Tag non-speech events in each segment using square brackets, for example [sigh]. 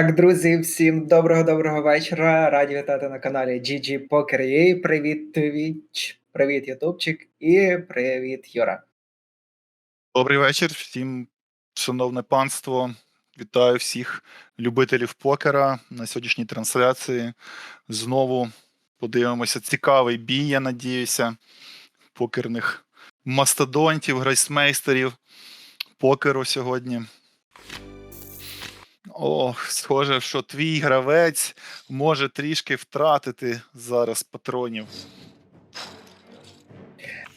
Так, друзі, всім доброго доброго вечора. Раді вітати на каналі GG Poker.ua. Привіт, Twitch, привіт, Ютубчик і привіт, Юра. Добрий вечір всім, шановне панство. Вітаю всіх любителів покера на сьогоднішній трансляції. Знову подивимося цікавий бій, я надіюся, покерних мастодонтів, грейсмейстерів покеру сьогодні. О, схоже, що твій гравець може трішки втратити зараз патронів.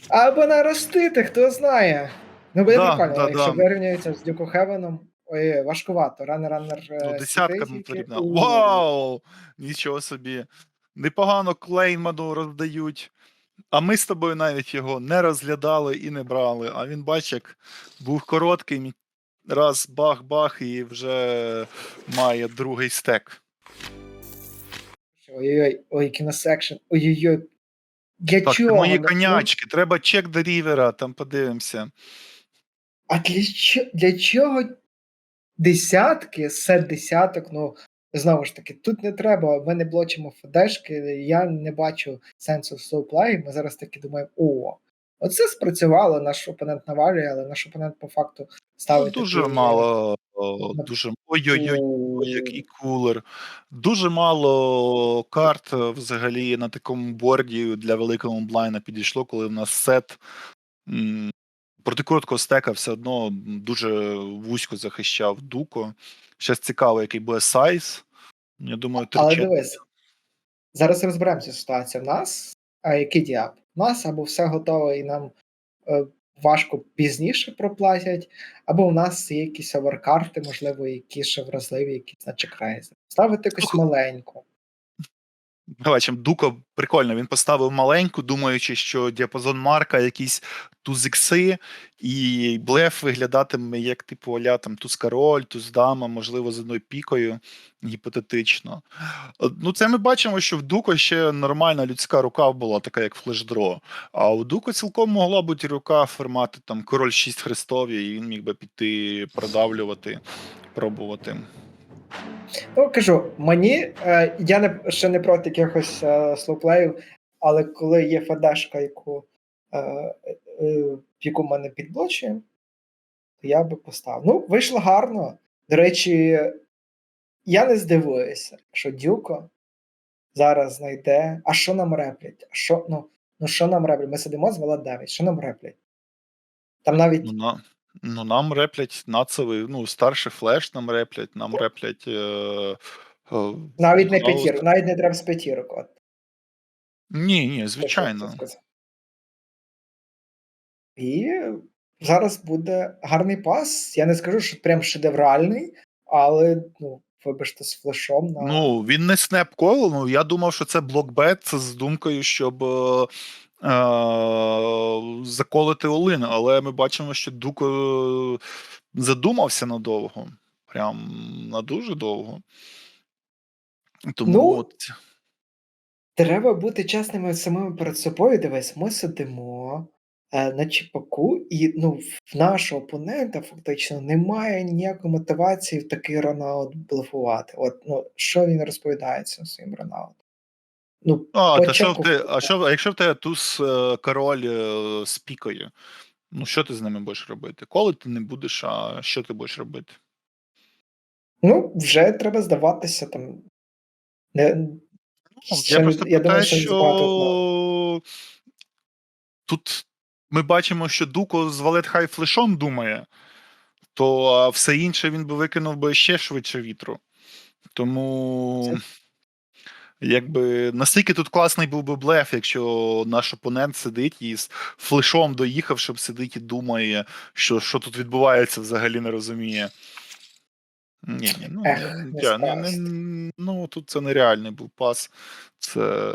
Або наростити, хто знає. Ну, буде Да, прикольно, да, якщо да. вирівняються з Дюку Хевеном. Ой, важкувато. Ранер ранер. Ну, десятка Вау! потрібна. Вау! Нічого собі. Непогано клейману роздають. А ми з тобою навіть його не розглядали і не брали. А він, бач, як був короткий, раз бах-бах, і вже має другий стек. Ой-ой-ой, ой, кіносекшн. Ой-ой-ой. Для Так, чого? мої конячки, треба чек до рівера, там подивимося. А для, чо- для чого десятки, сет десяток? Ну, знову ж таки, тут не треба, ми не блочимо ФДшки, я не бачу сенсу в соуплеї. Ми зараз таки думаємо, о, оце спрацювало, наш опонент навалює, але наш опонент по факту Ну, ставить. дуже такий, мало. о, Дуже... Ой-ой-ой. «О, Ой, який кулер. Дуже мало карт е, взагалі на такому борді для великого онлайна підійшло, коли в нас сет м, проти короткого стека все одно дуже вузько захищав Дуко. Щас цікаво, який буде сайз. Я думаю, Але дивись, зараз розберемося ситуацію. В нас а, який діап? Нас або все готове і нам е, важко пізніше проплатять, або у нас є якісь оверкарти, можливо, які ще вразливі, якісь на чекрейзи. Ставити якусь Слухай, маленьку. Бачимо, Дуко прикольно. Він поставив маленьку, думаючи, що діапазон марка якісь туз-ікси, і блеф виглядатиме як типу аля там туз король, туз дама, можливо, з одною пікою, гіпотетично. Е, Ну, це ми бачимо, що в Дуко ще нормальна людська рука була, така як флешдро. А у Дуко цілком могла бути рука формати там король 6 хрестові, і він міг би піти продавлювати, пробувати. Ну, кажу, мені е, я не, ще не проти якихось е, слоуплеїв, але коли є ФДшка, яку, е, е, яку мене підблочує, то я би поставив. Ну, вийшло гарно. До речі, я не здивуюся, що Дюко зараз знайде. А що нам реплять? А що, ну, ну що нам реплять? Ми сидимо з Вала 9, що нам реплять? Там навіть Ну, ну нам реплять нацевий, ну, старший флеш нам реплять, нам реплять. Е, е, навіть не Хаус. п'ятірок, навіть не треба з п'ятірок. От. Ні, ні, звичайно. сказати. І зараз буде гарний пас. Я не скажу, що прям шедевральний, але ну, вибачте, з флешом на Ну, він не снеп кол, ну я думав, що це блокбет з думкою, щоб е, заколити Олин, але ми бачимо, що Дуко задумався надовго. Прям на дуже довго. Тому Ну, от, треба бути чесними самими перед собою. Дивись, ми сидимо е, на чіпаку, і ну, в нашого опонента фактично немає ніякої мотивації в такий Ронаут блефувати. От ну, що він розповідає цим своїм Ронаут? Ну, А, та що в те, а що, а якщо в тебе туз е, король е, з пікою, ну що ти з ними будеш робити? Коли ти не будеш, а що ти будеш робити? Ну, вже треба здаватися там. Не, Ну, ще я не- просто я питаю, думаю, що що тут ми бачимо, що Дуко з Валет Хай флешом думає, то а все інше він би викинув би ще швидше вітру. Тому. Якби настільки тут класний був би блеф, якщо наш опонент сидить і з флешом доїхав, щоб сидить і думає, що, що тут відбувається, взагалі не розуміє. Ні, ні, ну, Ех, я- не не, не, ну тут це нереальний був пас. Це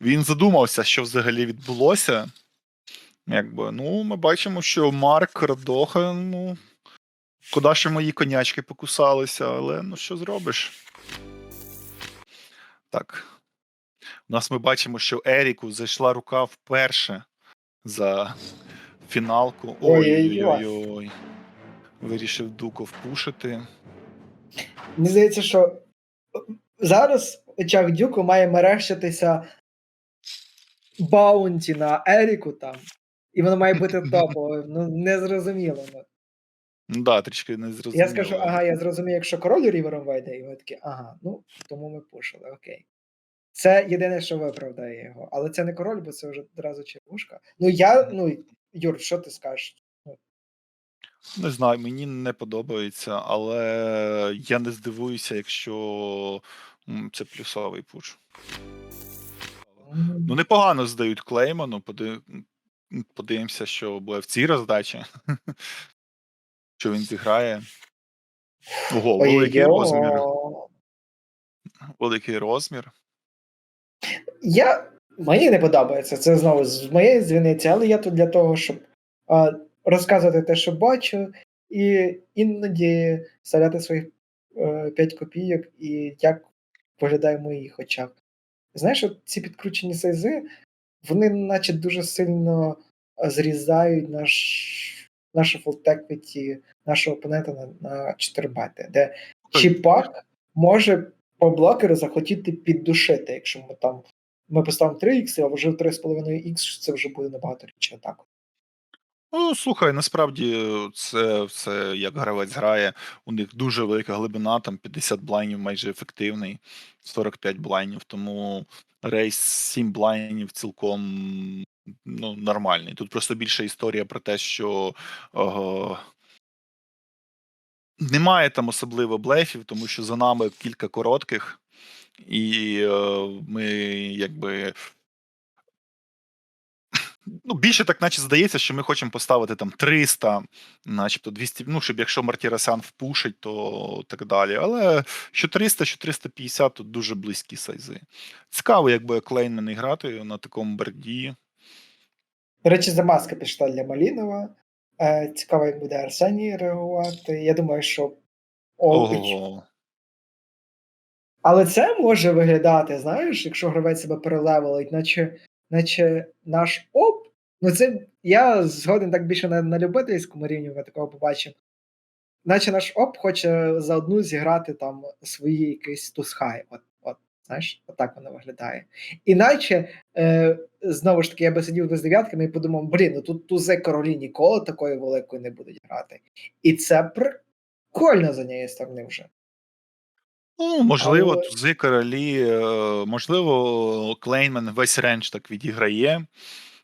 він задумався, що взагалі відбулося. Якби, ну, ми бачимо, що Марк Радоха, ну, куди ще мої конячки покусалися, але ну що зробиш? Так. У нас ми бачимо, що Еріку зайшла рука вперше за фіналку. Ой-ой-ой. Вирішив Дуко впушити. Мені здається, що зараз в очах Дюку має мерещитися баунті на Еріку там, і воно має бути топовим. Ну, незрозуміло. Ну. Ну да, трішки не зрозуміло. Я скажу, ага, я зрозумів, якщо король рівером вийде, і ви такі, ага, ну тому ми пушили, окей. Це єдине, що виправдає його. Але це не король, бо це вже одразу червушка. Ну я, ну, Юр, що ти скажеш? Не знаю, мені не подобається, але я не здивуюся, якщо це плюсовий пуш. Ну, непогано здають Клейману. Подивимося, що буде в цій роздачі. [laughs] Що він зіграє. Ого, великий розмір. Ой-йо. Великий розмір. Я мені не подобається. Це знову з моєї звіниці, але я тут для того, щоб а, розказувати те, що бачу, і іноді ставляти своїх е, 5 копійок і як виглядає в моїх очах. Знаєш, от ці підкручені сайзи, вони наче дуже сильно зрізають наш, нашу фултеквіті нашого опонента на, на 4 бати, де чіпак може по блокеру захотіти піддушити, якщо ми там ми поставимо 3х, а вже 3,5х це вже буде набагато рідше атаку. Ну, слухай, насправді е, це все як гравець грає. У них дуже велика глибина, там 50 блайнів майже ефективний, 45 блайнів, тому рейс 7 блайнів цілком ну, нормальний. Тут просто більше історія про те, що е, немає там особливо блефів, тому що за нами кілька коротких, і е, ми якби. Ну, більше так, наче здається, що ми хочемо поставити там 300, начебто 200, ну, щоб якщо Мартіросян впушить, то так далі. Але що 300, що 350 тут дуже близькі сайзи. Цікаво, як буде Клейнмен грати на такому берді. До речі, замазка пішла для Малінова. Е, цікаво, як буде Арсеній реагувати. Я думаю, що. Ого. Але це може виглядати, знаєш, якщо гравець себе перелевелить, наче, наче наш оп. Ну, це я згоден так більше на, на любительському рівні ми такого побачимо. Наче наш оп хоче за одну зіграти там свої якийсь тусхай. От, знаєш, отак воно виглядає. Іначе, е, знову ж таки, я би сидів би з дев'ятками і подумав, блін, ну тут тузи королі ніколи такої великої не будуть грати. І це прикольно з однієї сторони вже. Ну, можливо, Але- тузи королі, е, можливо, Клейнмен весь рендж так відіграє,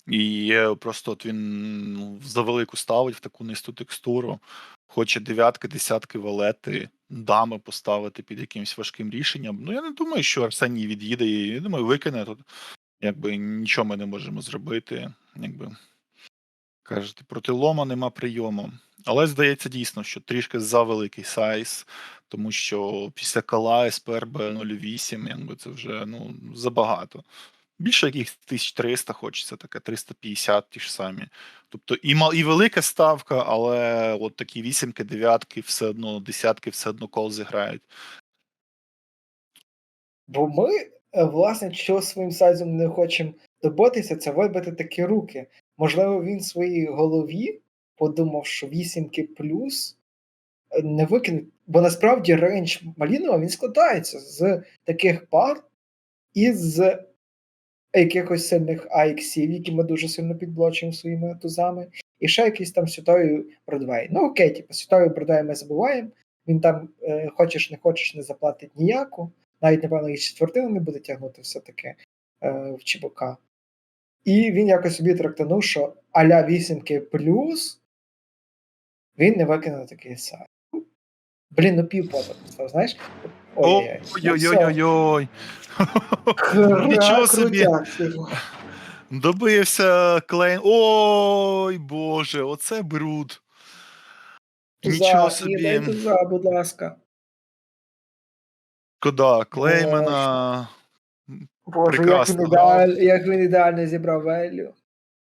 і просто от він ну, за велику ставить в таку низьку текстуру. Хоче дев'ятки, десятки валети, дами поставити під якимось важким рішенням. Ну, я не думаю, що Арсеній від'їде і я думаю, викине тут. Якби нічого ми не можемо зробити. Якби кажете, проти лома нема прийому. Але здається дійсно, що трішки за великий сайз, тому що після кала СПРБ 08, якби це вже ну, забагато. Більше якихось 1300 хочеться, таке 350 ті ж самі. Тобто і мал, і велика ставка, але от такі вісімки, дев'ятки, все одно, десятки все одно кол зіграють. Бо ми, е, власне, що своїм сайзом не хочемо добитися, це вибити такі руки. Можливо, він в своїй голові подумав, що вісімки плюс е, не викине. Бо насправді рейндж Малінова він складається з таких пар і з якихось сильних АХів, які ми дуже сильно підблочуємо своїми тузами, і ще якийсь там святою Бродвей. Ну окей, типу, святою Бродвей ми забуваємо. Він там, е, хочеш не хочеш, не заплатить ніяку навіть, напевно, і четвертину не буде тягнути все-таки е, в Чебука. І він якось собі трактанув, що аля вісімки плюс він не викине такий сайт. Блін, ну півпота знаєш? Ой-ой-ой. Ну, все. Ой-ой-ой-ой. Нічого собі. Добився Клейн. Ой, Боже, оце бруд. Нічого ні, собі. будь ласка. Шкода, Клеймена. Боже, як Прекрасно він, як він ідеально зібрав Велю.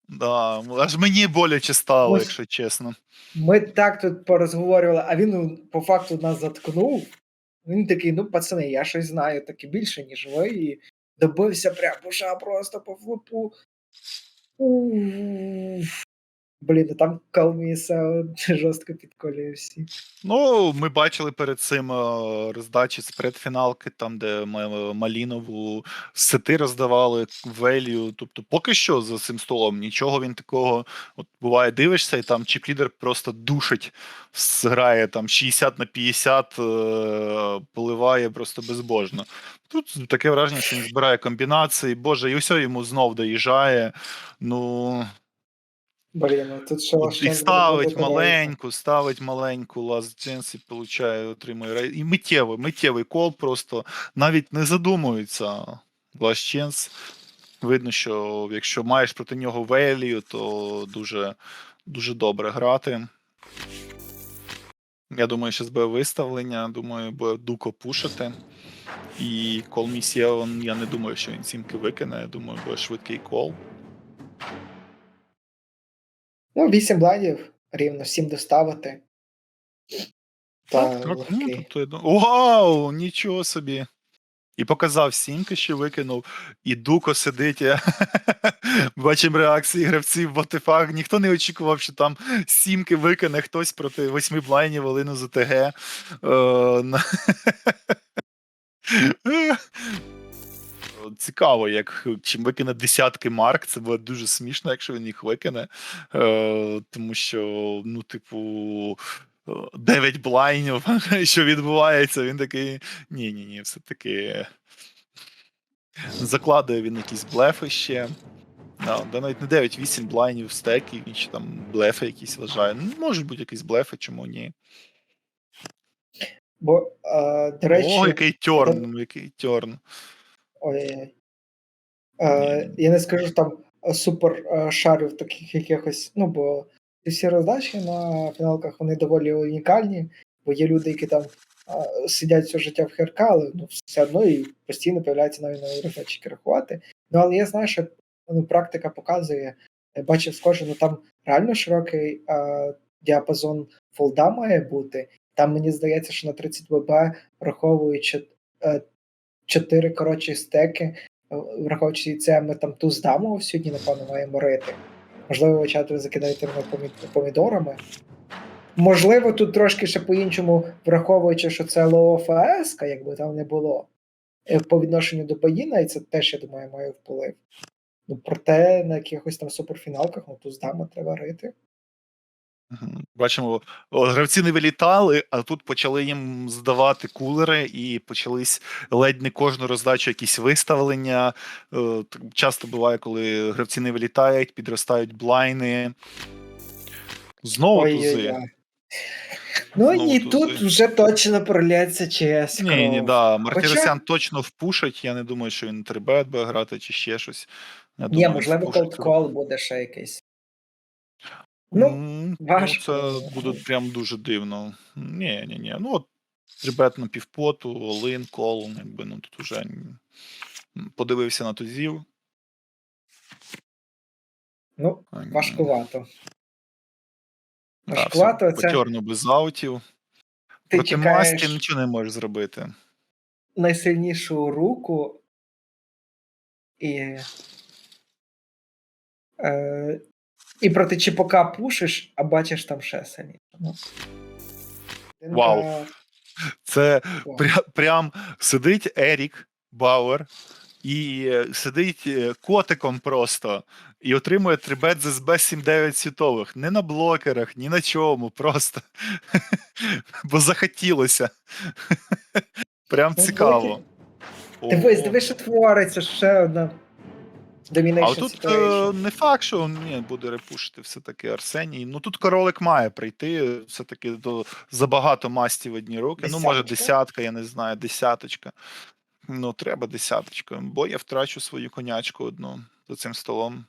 Да, аж мені боляче стало, якщо чесно. Ми так тут порозговорювали, а він ну, по факту нас заткнув. Він такий, ну, пацани, я щось знаю таке більше, ніж ви, і добився прям уша просто по флопу. Блін, ну там Калміса [laughs] жорстко підколює всі. Ну, ми бачили перед цим е, роздачі з предфіналки, там, де Малінову сети роздавали велію. Тобто, поки що за цим столом нічого він такого. От буває, дивишся, і там чіп-лідер просто душить, грає там 60 на 50, е, поливає просто безбожно. Тут таке враження, що він збирає комбінації. Боже, і все йому знов доїжджає. Ну. Блін, ну тут ще От важко і ставить маленьку, ставить маленьку Last Chance і получає, отримує рей- І миттєвий, миттєвий кол просто навіть не задумується. Last Chance. Видно, що якщо маєш проти нього велію, то дуже, дуже добре грати. Я думаю, що буде виставлення, думаю, буде дуко пушити. І кол місія, я не думаю, що він сімки викине. Я думаю, буде швидкий кол. Ну, 8 блайдів, рівно 7 доставити. Та Так, так, ну, легкий. тобто, я Вау! Нічого собі. І показав сімки, що викинув, і Дуко сидить. я- [laughs] Бачимо реакції гравців в ботифах. Ніхто не очікував, що там сімки викине хтось проти восьми блайнів Волину з ОТГ. Е, на- [laughs] Цікаво, як чим викине десятки марк, це буде дуже смішно, якщо він їх викине. Е, тому що, ну, типу, 9 блайнів, [laughs] що відбувається, він такий. Ні, ні, ні, все-таки. Закладує він якісь блефи ще. Да, да навіть не 9-8 блайнів стеків, він ще там блефи якісь вважає. Ну, можуть бути якісь блефи, чому ні. Бо, е, до речі, О, який тьорн, який тьорн. Ой, е, я не скажу там е, супер е, шарів таких якихось, ну, бо всі роздачі на фіналках вони доволі унікальні, бо є люди, які там е, сидять все життя в ХРК, але ну, все одно і постійно появляються нові нові роздачі рахувати. Ну, але я знаю, що ну, практика показує, я бачив схоже, ну там реально широкий е, діапазон фолда має бути. Там мені здається, що на 30 ВБ, враховуючи 4 коротші стеки, е, враховуючи це, ми там туз даму сьогодні, напевно, маємо рити. Можливо, ви чат ви закидаєте мене помідорами. Можливо, тут трошки ще по-іншому, враховуючи, що це ЛОФС, якби там не було, е, по відношенню до Баїна, і це теж, я думаю, має вплив. Ну, проте на якихось там суперфіналках, ну туз дама треба рити. Бачимо, о, гравці не вилітали, а тут почали їм здавати кулери, і почались ледь не кожну роздачу якісь виставлення. Е, Часто буває, коли гравці не вилітають, підростають блайни. Знову тузи. Ой-ой-ой. Ну Знову і тузи. тут вже точно проляться ЧС. Ні, ні, да. Мартіросян точно впушить. Я не думаю, що він трибет буде грати чи ще щось. Я Ні, можливо. Cold буде ще якийсь. Ну, М, важко. Це буде прям дуже дивно. Ні, ні, ні. Ну, от трибет на півпоту, Олин, Кол, якби ну тут уже м, подивився на тузів. Ну, А, ні. важкувато. Да, Важкувато це Потьорно без аутів. ти Проти чекаєш масті нічого не можеш зробити. найсильнішу руку і. Е, і проти Чіпока пушиш, а бачиш там ще сильніше. Вау. Це пря, прям сидить Ерік Бауер і е, сидить е, котиком просто і отримує трибет з СБ 7-9 світових. Не на блокерах, ні на чому, просто. [laughs] Бо захотілося. [laughs] Прям Ну, цікаво. Дивись, дивись, що твориться, ще одна Domination Але тут е, не факт, що ні, буде репушити все-таки Арсеній. Ну тут королик має прийти. Все-таки до забагато масті в одні руки. Ну, може, десятка, я не знаю, десяточка. Ну, треба десяточка. Бо я втрачу свою конячку одну за цим столом.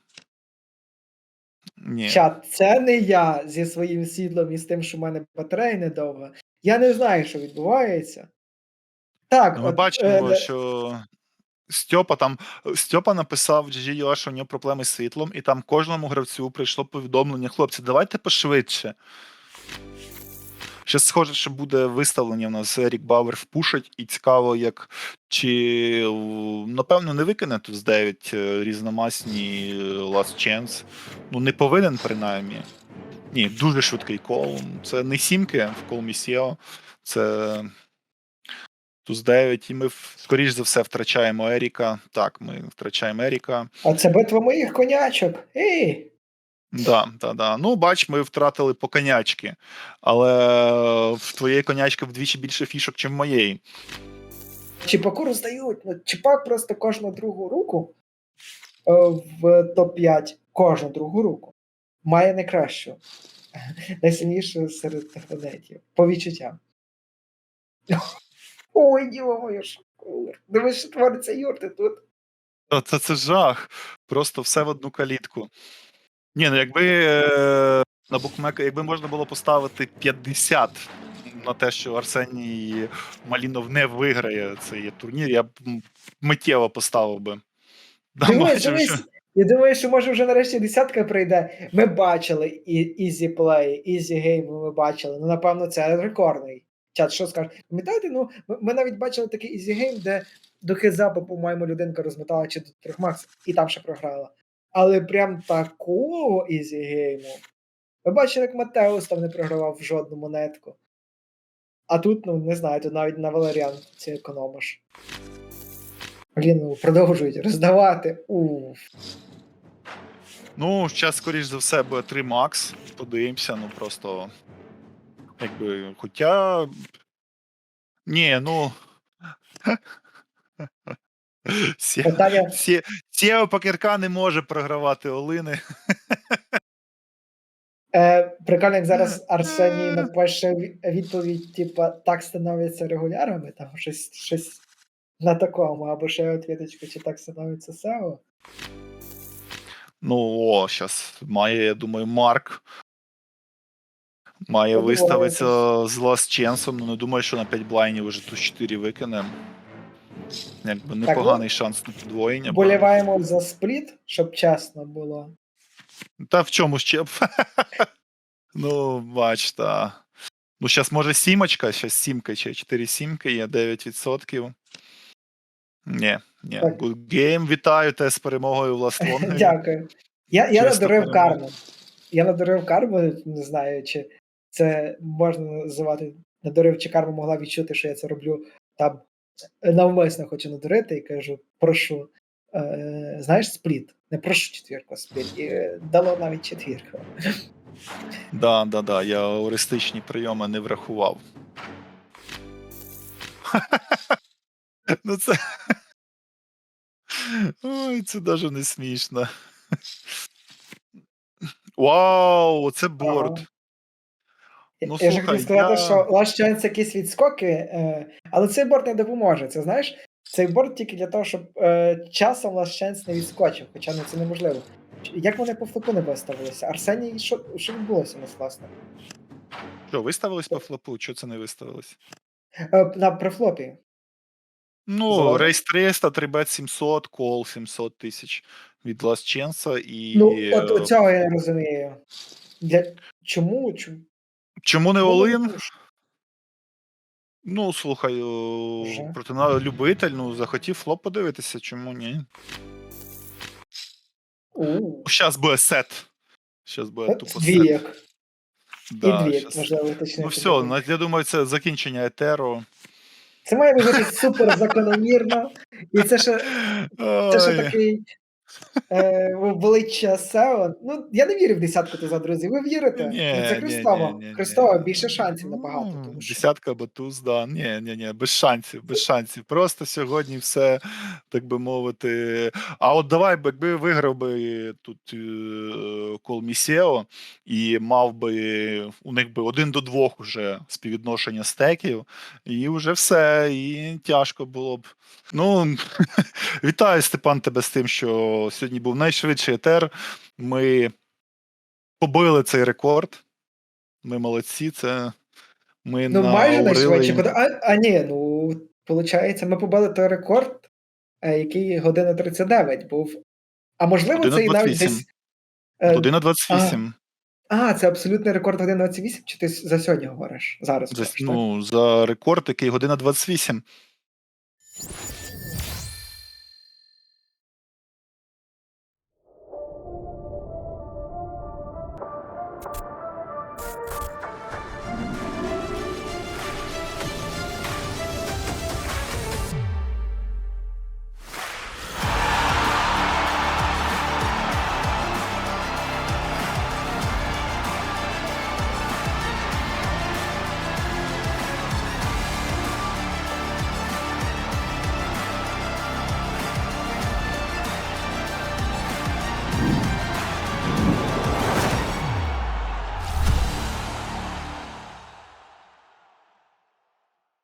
Ні. Чат, це не я зі своїм світлом і з тим, що в мене батарея недовга. Я не знаю, що відбувається. Так, Ну, ми от, бачимо, е, що Стьопа там Стьопа написав GG що у нього проблеми з світлом, і там кожному гравцю прийшло повідомлення: хлопці, давайте пошвидше. Ще схоже, що буде виставлення в нас Ерік Бауер впушить, і цікаво, як чи напевно не викине тут з 9 е, різномасні е, Last Chance. Ну, не повинен, принаймні. Ні, дуже швидкий кол. Це не сімки в кол Місіо, це туз 9, і ми скоріш за все втрачаємо Еріка. Так, ми втрачаємо Еріка. А це битва моїх конячок. Ей! Да, да, да. Ну, бач, ми втратили по конячки, але в твоєї конячки вдвічі більше фішок, ніж в моєї. Чіпаку роздають. Ну, Чіпак просто кожну другу руку е, в топ-5, кожну другу руку має найкращу, [laughs] найсильнішу серед гранатів. По відчуттям. Ой, діло моє шкур. Дивись, що твориться юрти тут. Та Це, це жах. Просто все в одну калітку. Ні, ну якби е, на букмека, якби можна було поставити 50 на те, що Арсеній Малінов не виграє цей турнір, я б миттєво поставив би. Дивись, дивись. Я думаю, що може вже нарешті десятка прийде. Ми бачили і ізі плей, ізі гейм ми бачили. Ну, напевно, це рекордний. Чат, що скажеш? Пам'ятаєте, ну ми, ми навіть бачили такий ізі гейм, де до хизапа, по-моєму, людинка розмотала чи до трьох макс, і там ще програла. Але прям такого ізі гейму. Ви бачили, як Матеус там не програвав в жодну монетку. А тут, ну не знаю, тут навіть на Валеріан це економиш. Блін, ну продовжують роздавати. Уф. Ну, зараз, скоріш за все, буде 3 Макс. Подивимося, ну просто. Якби. Хоча. Ні, ну. Питання, Сєо Пакерка не може програвати Олини. [laughs] е, прикольно, як зараз Арсеній напише ві- відповідь, типа, так становиться регулярами, там щось, щось на такому, або ще отвіточку, чи так становиться SEO. Ну, о, зараз має, я думаю, Марк. Має виставитися з Лас Ченсом. Ну, не думаю, що на 5 блайнів вже тут 4 викине. Якби непоганий шанс на подвоєння. бо- Боліваємо за спліт, щоб чесно було. Та в чому ще? б? [laughs] ну, бач, та. Ну, зараз може сімочка, зараз сімка чи 4 сімки є 9%. Ні, ні. Так. Good game. Вітаю тебе з перемогою в Last. [laughs] Дякую. Я, я перемога. карму. Я надурив карму, не знаю, чи це можна називати. Надурив, чи карма могла відчути, що я це роблю там навмисно хочу надурити і кажу, прошу. Е, знаєш, спліт. Не прошу четвірку, а спліт. І е, дало навіть четвірку. Да, да, да, я ауристичні прийоми не врахував. [laughs] ну це. [laughs] Ой, це навіть не смішно. Вау, це борд. Ну, я ж слухай, хотів сказати, я- що Last Chance якісь відскоки, е, але цей борт не допоможе. Це знаєш, цей борт тільки для того, щоб е, часом Last Chance не відскочив, хоча ну, це неможливо. Як вони по флопу не виставилися? Арсеній, що, що відбулося у нас, власне? Що, виставились по флопу? Чого це не виставилось? Е, на префлопі. Ну, Зелений. рейс 300, 3бет 700, кол 700 тисяч від Last Chance і. Ну, от, от цього я не розумію. Для... Чому? Чому? Чому не Олин? ну, слухай, Вже. любитель, ну, захотів флоп подивитися, чому ні? У, Щас буде сет. Щас буде от тупо сет. І Да, двієк, щас. можливо, точніше. Ну все, я думаю, це закінчення етеру. Це має бути супер закономірно. І це ще Це ще Ой. такий е, велича SEO. Ну, я не вірю в десятку туза, друзі. Ви вірите? Ні, ну, це ні, Христово. ні, ні, Христово більше шансів набагато. Тому що... Десятка батуз, да. Ні, ні, ні, без шансів, без шансів. Просто сьогодні все, так би мовити. А от давай, би, якби виграв би тут е, кол і мав би у них би один до двох уже співвідношення стеків, і вже все, і тяжко було б. Ну, [laughs] вітаю, Степан, тебе з тим, що сьогодні був найшвидший етер. Ми побили цей рекорд. Ми молодці, це ми Ну, майже найшвидше. А, а ні, ну, виходить, ми побили той рекорд, е, який година 39 був. А можливо, це і навіть десь. е, Година 28. А, це абсолютний рекорд 1.28, чи ти за сьогодні говориш? Зараз За, говориш, так? ну, за рекорд, який година 28.